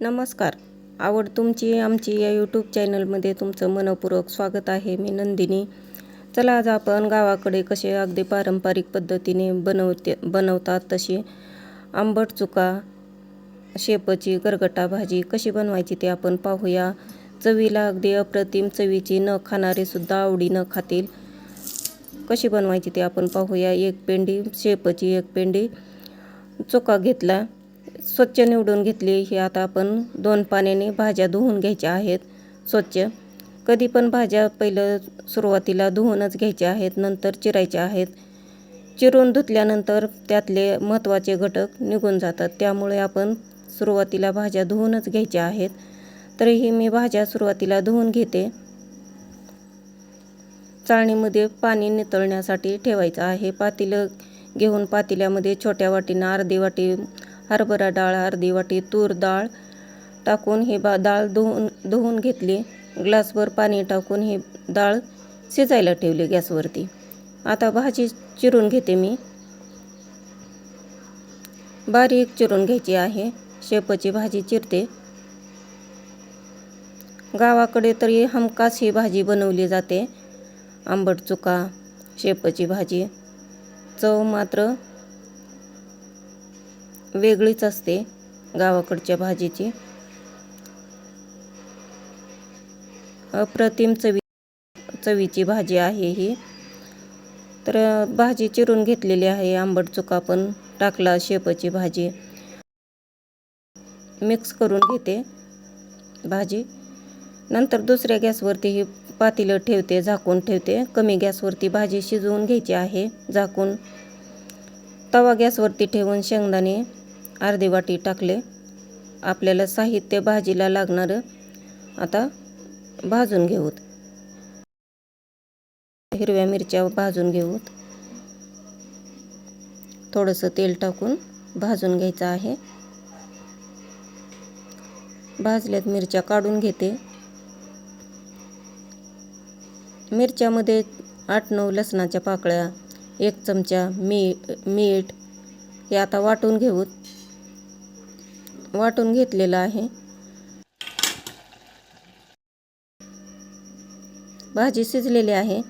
नमस्कार. आवड तुमची आमची या यूट्यूब चॅनलमध्ये तुमचं मनपूर्वक स्वागत आहे. मी नंदिनी. चला आज आपण गावाकडे कसे अगदी पारंपरिक पद्धतीने बनवते बनवतात तशी आंबट चुका शेपची गरगटा भाजी कशी बनवायची ते आपण पाहूया. चवीला अगदी अप्रतिम चवीची न खाणारेसुद्धा आवडीनं खातील कशी बनवायची ते आपण पाहूया. एक पेंडी शेपची एक पेंडी चुका घेतला. स्वच्छ निवडून घेतली. ही आता आपण दोन पाण्याने भाज्या धुवून घ्यायच्या आहेत. स्वच्छ. कधी पण भाज्या पहिलं सुरुवातीला धुवूनच घ्यायच्या आहेत नंतर चिरायच्या आहेत. चिरून धुतल्यानंतर त्यातले महत्त्वाचे घटक निघून जातात. त्यामुळे आपण सुरुवातीला भाज्या धुवूनच घ्यायच्या आहेत. तरीही मी भाज्या सुरुवातीला धुवून घेते. चाळणीमध्ये पाणी नितळण्यासाठी ठेवायचं आहे. पातेलं घेऊन पातेल्यामध्ये छोट्या वाटीनं अर्धी वाटी हरभरा डाळ अर्धी वाटी तूर डाळ टाकून ही बा डाळ धुवून धुवून घेतली. ग्लासभर पाणी टाकून ही डाळ शिजायला ठेवली गॅसवरती. आता भाजी चिरून घेते मी. बारीक चिरून घ्यायची आहे. शेपची भाजी चिरते. गावाकडे तरी हमखास ही भाजी बनवली जाते. आंबट चुका शेपची भाजी. चव मात्र वेगळीच असते गावाकडच्या भाजीची. अप्रतिम चवी चवीची भाजी आहे ही. तर भाजी चिरून घेतलेली आहे. आंबट चुका पण टाकला शेपची भाजी. मिक्स करून घेते भाजी. नंतर दुसऱ्या गॅसवरती ही पातेलं ठेवते झाकून ठेवते. कमी गॅसवरती भाजी शिजवून घ्यायची आहे. झाकून तवा गॅसवरती ठेवून शेंगदाणे अर्धी वाटी टाकले. आपल्याला साहित्य भाजीला लागणारं आता भाजून घेऊत. हिरव्या मिरच्या भाजून घेऊत. थोडंसं तेल टाकून भाजून घ्यायचं आहे. भाजल्यात मिरच्या काढून घेते. मिरच्यामध्ये आठ नऊ लसणाच्या पाकळ्या एक चमचा मी मीठ हे आता वाटून घेऊत वाटून घेतलेलं आहे. भाजी शिजलेली आहे.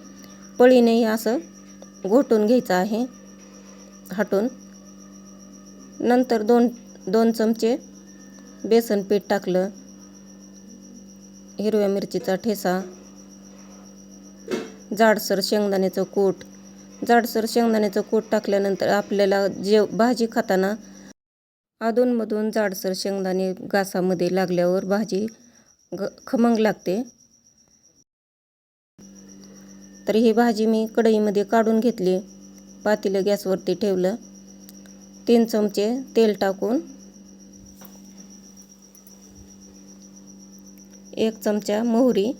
पळीने असं घोटून घ्यायचं आहे. हाटून. नंतर दोन दोन चमचे बेसन पीठ टाकलं. हिरव्या मिरचीचा ठेसा. जाडसर शेंगदाण्याचं कूट. जाडसर शेंगदाण्याचं कूट टाकल्यानंतर आपल्याला जे भाजी खाताना अधूनमधून जाडसर शेंगदाणे घासामध्ये लागल्यावर भाजी ग खमंग लागते. तर ही भाजी मी कढईमध्ये काढून घेतली. पातीलं गॅसवरती ठेवलं. तीन चमचे तेल टाकून एक चमचा मोहरी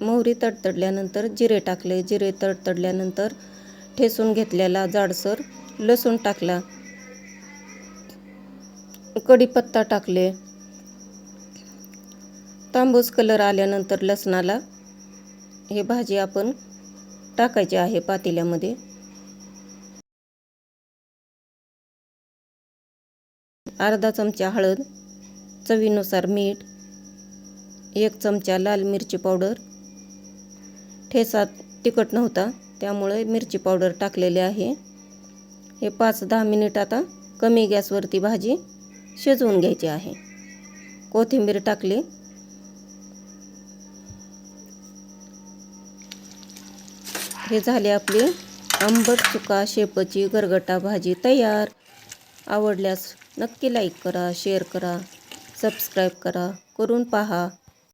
मोहरी तडतडल्यानंतर जिरे टाकले. जिरे तडतडल्यानंतर ठेसून घेतलेला जाडसर लसूण टाकला. कढीपत्ता टाकले. तांबूस कलर आल्यानंतर लसणाला हे भाजी आपण टाकायची आहे पातेल्यामध्ये. अर्धा चमचा हळद चवीनुसार मीठ एक चमचा लाल मिरची पावडर ठेचा तिखट नव्हता त्यामुळे मिरची पावडर टाकलेली आहे. हे पाच दहा मिनिट आता कमी गॅसवरती भाजी शिजवून घ्यायची आहे. कोथिंबीर टाकली. हे झाले आपली आंबट चुका शेपची गरगटा भाजी तयार. आवडल्यास नक्की लाईक करा शेअर करा सबस्क्राईब करा. करून पहा.